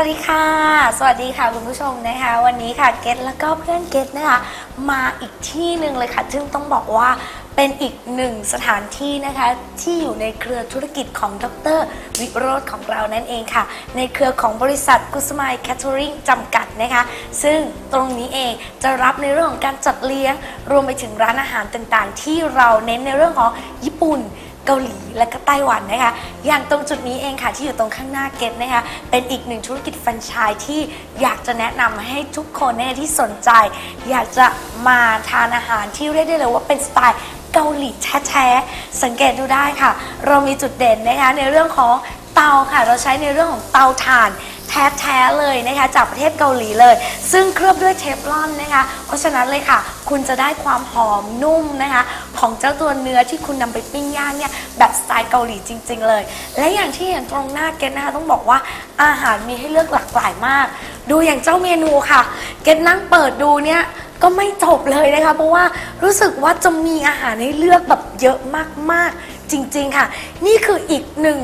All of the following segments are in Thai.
วัสดีค่ะ สวัสดีค่ะคุณผู้ชมนะคะ วันนี้ค่ะเกตแล้วก็เพื่อนเกตนะคะมาอีกที่หนึ่งเลยค่ะ ซึ่งต้องบอกว่าเป็นอีกหนึ่งสถานที่นะคะ ที่อยู่ในเครือธุรกิจของดรวิโรธของเรานั่นเองค่ะ ในเครือของบริษัทกุสมายแคทเทอริงจำกัดนะคะ ซึ่งตรงนี้เองจะรับในเรื่องของการจัดเลี้ยง รวมไปถึงร้านอาหารต่างๆ ที่เราเน้นในเรื่องของญี่ปุ่น เกาหลีและก็ไต้หวันนะคะ อย่างตรงจุดนี้เองค่ะที่อยู่ตรงข้างหน้าเกตนะคะ เป็นอีกหนึ่งธุรกิจแฟรนไชส์ที่อยากจะแนะนำให้ทุกคนนะคะที่สนใจ อยากจะมาทานอาหารที่เรียกได้เลยว่าเป็นสไตล์เกาหลีแท้ๆสังเกตดูได้ค่ะ เรามีจุดเด่นนะคะในเรื่องของเตาค่ะ เราใช้ในเรื่องของเตาถ่าน แท้ๆเลยนะคะจากประเทศเกาหลีเลย ซึ่งเคลือบด้วยเทฟลอนนะคะ เพราะฉะนั้นเลยค่ะ คุณจะได้ความหอมนุ่มนะคะ ของเจ้าตัวเนื้อที่คุณนำไปปิ้งย่างเนี่ยแบบสไตล์เกาหลีจริง ๆ เลย และอย่างที่เห็นตรงหน้าเกตนะคะต้องบอกว่าอาหารมีให้เลือกหลากหลายมาก ดูอย่างเจ้าเมนูค่ะ เกตนั่งเปิดดูเนี่ยก็ไม่จบเลยนะคะ เพราะว่ารู้สึกว่าจะมีอาหารให้เลือกแบบเยอะมากๆจริง ๆ ค่ะ นี่คืออีกหนึ่ง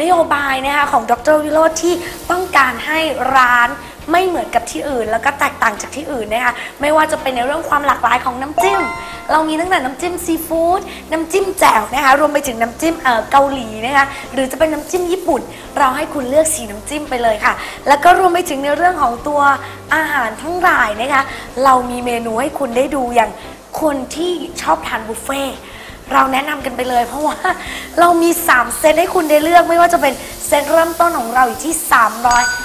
นโยบายนะคะของดรวิโรธที่ต้องการให้ร้านไม่เหมือนกับที่อื่น แล้วก็แตกต่างจากที่อื่นนะคะไม่ว่าจะเป็นในเรื่องความหลากหลายของน้ำจิ้ม เรามีตั้งแต่น้ำจิ้มซีฟู้ดน้ำจิ้มแจ่วนะคะรวมไปถึงน้ำจิ้มเอ่อเกาหลีนะคะหรือจะเป็นน้ำจิ้มญี่ปุ่น เราให้คุณเลือกสีน้ำจิ้มไปเลยค่ะ แล้วก็รวมไปถึงในเรื่องของตัวอาหารทั้งหลายนะคะเรามีเมนูให้คุณได้ดูอย่างคนที่ชอบทานบุฟเฟ่ เราแนะนำกันไปเลย เพราะว่าเรามี 3 เซตให้คุณได้เลือกไม่ว่าจะเป็นเซตเริ่มต้นของเราอยู่ที่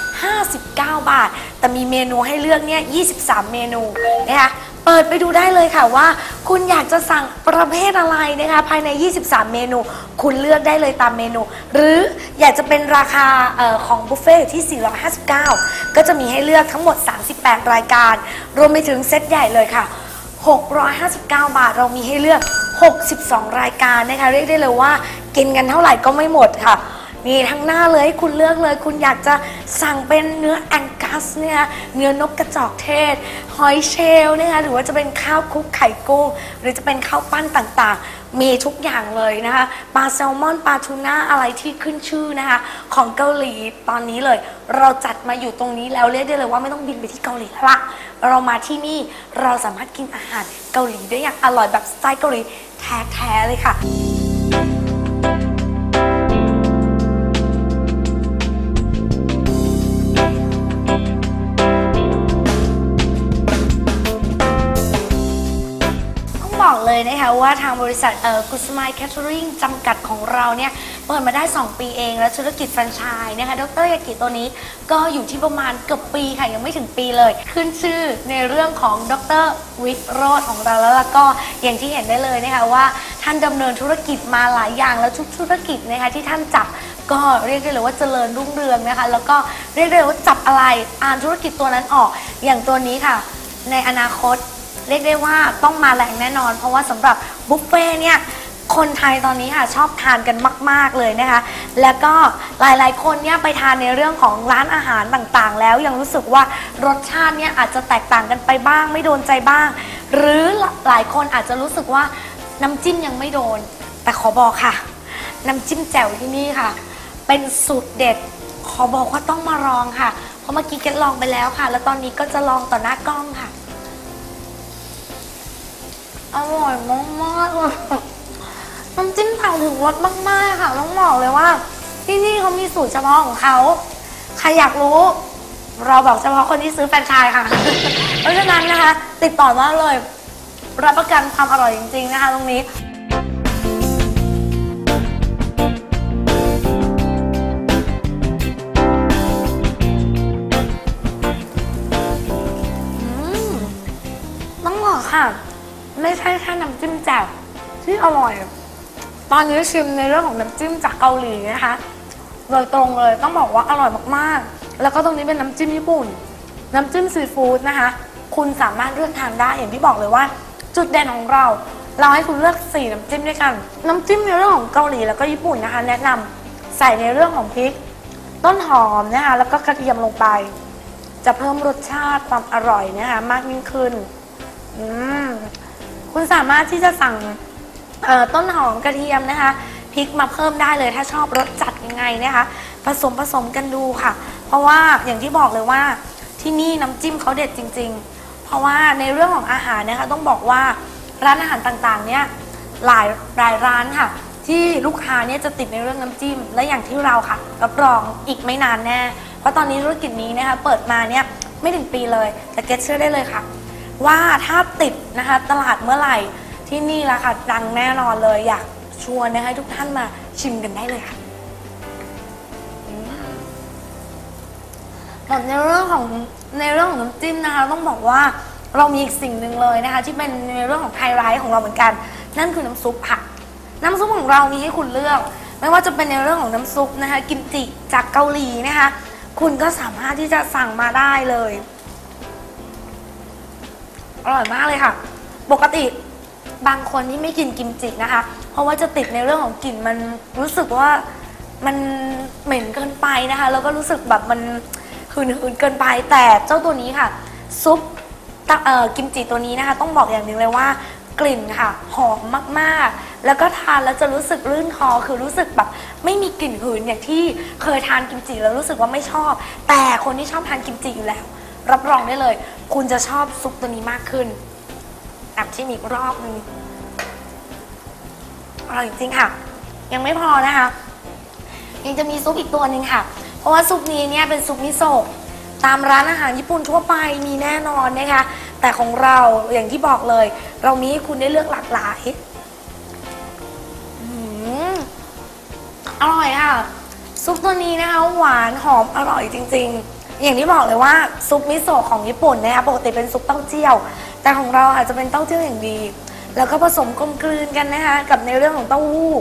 359 บาท แต่มีเมนูให้เลือกเนี่ย 23 เมนูนะคะเปิดไปดูได้เลยค่ะว่า คุณอยากจะสั่งประเภทอะไรนะคะภายใน 23 เมนู คุณเลือกได้เลยตามเมนู หรืออยากจะเป็นราคาออของบุฟเฟ่ต์อยู่ที่ 459 ก็จะมีให้เลือกทั้งหมด 38 รายการ รวมไปถึงเซตใหญ่เลยค่ะ 659 บาทเรามีให้เลือก 62 รายการนะคะเรียกได้เลยว่ากินกันเท่าไหร่ก็ไม่หมดค่ะ มีทั้งหน้าเลยให้คุณเลือกเลย คุณอยากจะสั่งเป็นเนื้อแองกัสเนี่ยเนื้อนกกระจอกเทศ หอยเชลล์นะคะหรือว่าจะเป็นข้าวคลุกไข่กุ้ง หรือจะเป็นข้าวปั้นต่างๆ มีทุกอย่างเลยนะคะปลาแซลมอนปลาทูน่าอะไรที่ขึ้นชื่อนะคะ ของเกาหลีตอนนี้เลย เราจัดมาอยู่ตรงนี้แล้วเรียกได้เลยว่าไม่ต้องบินไปที่เกาหลีแล้วละเรามาที่นี่เราสามารถกินอาหารเกาหลีได้อย่างอร่อยแบบสไตล์เกาหลีแท้ๆเลยค่ะ นะคะว่าทางบริษัทเอ่อกุสมายแคทเทอริงจำกัดของเราเนี่ยเปิดมาได้ 2 ปีเองแล้วธุรกิจแฟรนไชส์นะคะดรยากิตัวนี้ก็อยู่ที่ประมาณเกือบปีค่ะยังไม่ถึงปีเลย ขึ้นชื่อในเรื่องของดรวิโรธของเราแล้วแล้วก็อย่างที่เห็นได้เลยนะคะว่าท่านดำเนินธุรกิจมาหลายอย่างแล้วทุกธุรกิจนะคะที่ท่านจับก็เรียกได้เลยว่าเจริญรุ่งเรืองนะคะ แล้วก็เรียกได้เลยว่าจับอะไรอ่านธุรกิจตัวนั้นออก อย่างตัวนี้ค่ะ ในอนาคต เรียกได้ว่าต้องมาแรงแน่นอน เพราะว่าสำหรับบุฟเฟ่ต์เนี่ยคนไทยตอนนี้ค่ะชอบทานกันมาก ๆ เลยนะคะ แล้วก็หลายๆ คนเนี่ยไปทานในเรื่องของร้านอาหารต่างๆ แล้วยังรู้สึกว่ารสชาติเนี่ยอาจจะแตกต่างกันไปบ้าง ไม่โดนใจบ้าง หรือหลายคนอาจจะรู้สึกว่าน้ำจิ้มยังไม่โดน แต่ขอบอกค่ะ น้ำจิ้มแจ่วที่นี่ค่ะ เป็นสูตรเด็ดขอบอกว่าต้องมาลองค่ะ เพราะเมื่อกี้เก็ลองไปแล้วค่ะ แล้วตอนนี้ก็จะลองต่อหน้ากล้องค่ะ อร่อยมากๆเลยน้ำจิ้มเผาถึงรสมากๆค่ะต้องบอกเลยว่า ที่นี่เขามีสูตรเฉพาะของเขา ใครอยากรู้ เราบอกเฉพาะคนที่ซื้อแฟรนไชส์ค่ะ เพราะฉะนั้นนะคะ ติดต่อมาเลย รับประกันความอร่อยจริง ๆ นะคะ ตรงนี้ ไม่ใช่แค่น้ำจิ้มแจ่วที่อร่อย ตอนนี้ชิมในเรื่องของน้ำจิ้มจากเกาหลีนะคะ โดยตรงเลยต้องบอกว่าอร่อยมากๆ แล้วก็ตรงนี้เป็นน้ำจิ้มญี่ปุ่น น้ำจิ้มซีฟู้ดนะคะ คุณสามารถเลือกทานได้อย่างที่บอกเลยว่า จุดเด่นของเรา เราให้คุณเลือกสี่น้ำจิ้มด้วยกัน น้ำจิ้มในเรื่องของเกาหลีแล้วก็ญี่ปุ่นนะคะ แนะนำใส่ในเรื่องของพริก ต้นหอมนะคะแล้วก็กระเทียมลงไป จะเพิ่มรสชาติความอร่อยนะคะมากยิ่งขึ้น อืม คุณสามารถที่จะสั่งต้นหอมกระเทียมนะคะพริกมาเพิ่มได้เลยถ้าชอบรสจัดยังไงนะคะผสมผสมกันดูค่ะ เพราะว่าอย่างที่บอกเลยว่าที่นี่น้ำจิ้มเขาเด็ดจริง ๆ เพราะว่าในเรื่องของอาหารนะคะต้องบอกว่าร้านอาหารต่างๆเนี่ยหลายหลายร้านค่ะ ที่ลูกค้าเนี่ยจะติดในเรื่องน้ำจิ้ม และอย่างที่เราค่ะรับรองอีกไม่นานแน่ เพราะตอนนี้ธุรกิจนี้นะคะเปิดมาเนี่ยไม่ถึงปีเลย แต่เก็ตเชื่อได้เลยค่ะ ว่าถ้าติดนะคะตลาดเมื่อไหร่ที่นี่ละค่ะดังแน่นอนเลยอยากชวนนะคะให้ทุกท่านมาชิมกันได้เลยค่ะในเรื่องของในเรื่องของน้ำจิ้มนะคะต้องบอกว่าเรามีอีกสิ่งหนึ่งเลยนะคะ ที่เป็นในเรื่องของไฮไลท์ของเราเหมือนกัน นั่นคือน้ำซุปค่ะ น้ำซุปของเรามีให้คุณเลือก ไม่ว่าจะเป็นในเรื่องของน้ำซุปนะคะ กิมจิจากเกาหลีนะคะ คุณก็สามารถที่จะสั่งมาได้เลย อร่อยมากเลยค่ะ ปกติบางคนที่ไม่กินกิมจินะคะ เพราะว่าจะติดในเรื่องของกลิ่นมันรู้สึกว่ามันเหม็นเกินไปนะคะ แล้วก็รู้สึกแบบมันหืนๆเกินไป แต่เจ้าตัวนี้ค่ะ ซุปกิมจิตัวนี้นะคะ ต้องบอกอย่างหนึ่งเลยว่ากลิ่นค่ะ หอมมากๆ แล้วก็ทานแล้วจะรู้สึกรื่นคอคือรู้สึกแบบไม่มีกลิ่นหืนอย่างที่เคยทานกิมจิแล้วรู้สึกว่าไม่ชอบ แต่คนที่ชอบทานกิมจิอยู่แล้ว รับรองได้เลย คุณจะชอบซุปตัวนี้มากขึ้นแอบชิมอีกรอบนึงอร่อยจริงค่ะ ยังไม่พอนะคะ ยังจะมีซุปอีกตัวหนึ่งค่ะ เพราะว่าซุปนี้เนี่ยเป็นซุปมิโซะตามร้านอาหารญี่ปุ่นทั่วไปมีแน่นอนนะคะ แต่ของเราอย่างที่บอกเลย เรามีให้คุณได้เลือกหลากหลายอืมอร่อยค่ะ ซุปตัวนี้นะคะหวานหอมอร่อยจริง ๆ อย่างที่บอกเลยว่าซุปมิโซะของญี่ปุ่นเนะคะปกติเป็นซุปเต้าเจี้ยว แต่ของเราอาจจะเป็นเต้าเจี้ยวอย่างดี แล้วก็ผสมกลมกลืนกันนะคะกับในเรื่องของเต้าหู้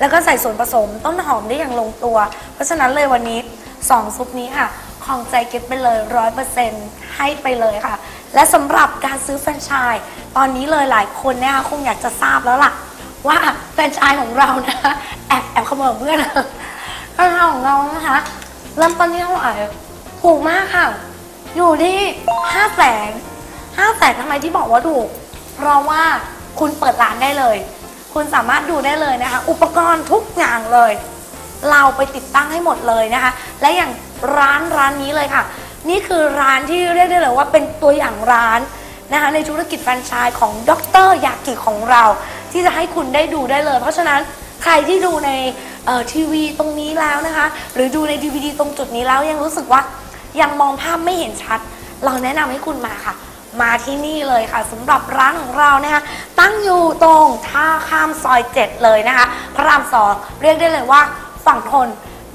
แล้วก็ใส่ส่วนผสมต้นหอมได้อย่างลงตัว เพราะฉะนั้นเลยวันนี้2ซุปนี้ค่ะของใจเก็ตไปเลยร้อยเปอร์เซ็นต์ให้ไปเลยค่ะ และสำหรับการซื้อแฟรนไชส์ตอนนี้เลยหลายคนนะคะคงอยากจะทราบแล้วล่ะ ว่าแฟรนไชส์ของเรานะแอบแอบขโมยเพื่อนแฟรนไชส์ของเรานะคะเริ่มต้นที่เท่าไหร่ ถูกมากค่ะ อยู่ที่ห้าแสนห้าแสนทำไมที่บอกว่าถูก เพราะว่าคุณเปิดร้านได้เลย คุณสามารถดูได้เลยนะคะ อุปกรณ์ทุกอย่างเลย เราไปติดตั้งให้หมดเลยนะคะ และอย่างร้านร้านนี้เลยค่ะ นี่คือร้านที่เรียกได้เลยว่าเป็นตัวอย่างร้านนะคะในธุรกิจแฟรนไชส์ของดรยากิของเรา ที่จะให้คุณได้ดูได้เลย เพราะฉะนั้นใครที่ดูในทีวีตรงนี้แล้วนะคะ หรือดูในดีวดีตรงจุดนี้แล้วยังรู้สึกว่า ยังมองภาพไม่เห็นชัด เราแนะนำให้คุณมาค่ะ มาที่นี่เลยค่ะสำหรับร้านของเรานะคะ ตั้งอยู่ตรงท่าข้ามซอย7เลยนะคะ พระรามสองเรียกได้เลยว่าฝั่งทน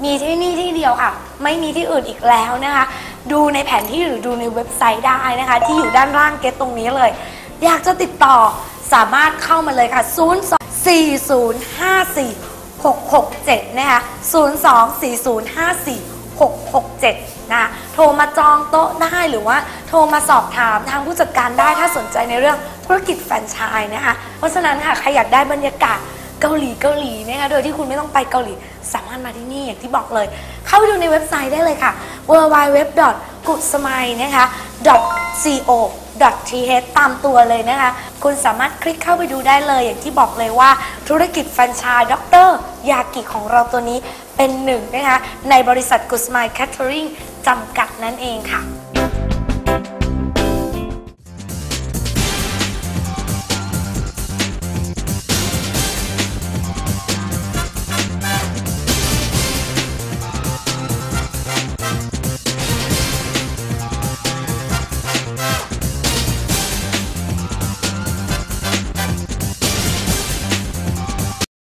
มีที่นี่ที่เดียวค่ะ ไม่มีที่อื่นอีกแล้วนะคะ ดูในแผนที่หรือดูในเว็บไซต์ได้นะคะ ที่อยู่ด้านล่างเกตตรงนี้เลย อยากจะติดต่อสามารถเข้ามาเลยค่ะ 0 2 4 0 5 4 667 นะคะ 0 2 4 0 5 4 667 นะโทรมาจองโต๊ะได้หรือว่าโทรมาสอบถามทางผู้จัดการได้ถ้าสนใจในเรื่องธุรกิจแฟรนไชส์นะคะ เพราะฉะนั้นค่ะใครอยากได้บรรยากาศเกาหลีเกาหลีนะคะโดยที่คุณไม่ต้องไปเกาหลี สามารถมาที่นี่อย่างที่บอกเลย เข้าไปดูในเว็บไซต์ได้เลยค่ะ w w w g o o d s m i l e นะคะ .co .th ตามตัวเลยนะคะ คุณสามารถคลิกเข้าไปดูได้เลยอย่างที่บอกเลยว่าธุรกิจแฟรนไชส์ดรยากิของเราตัวนี้เป็นหนึ่งนะคะในบริษัทกุสไมค์แคทเธอริงจำกัดนั่นเองค่ะ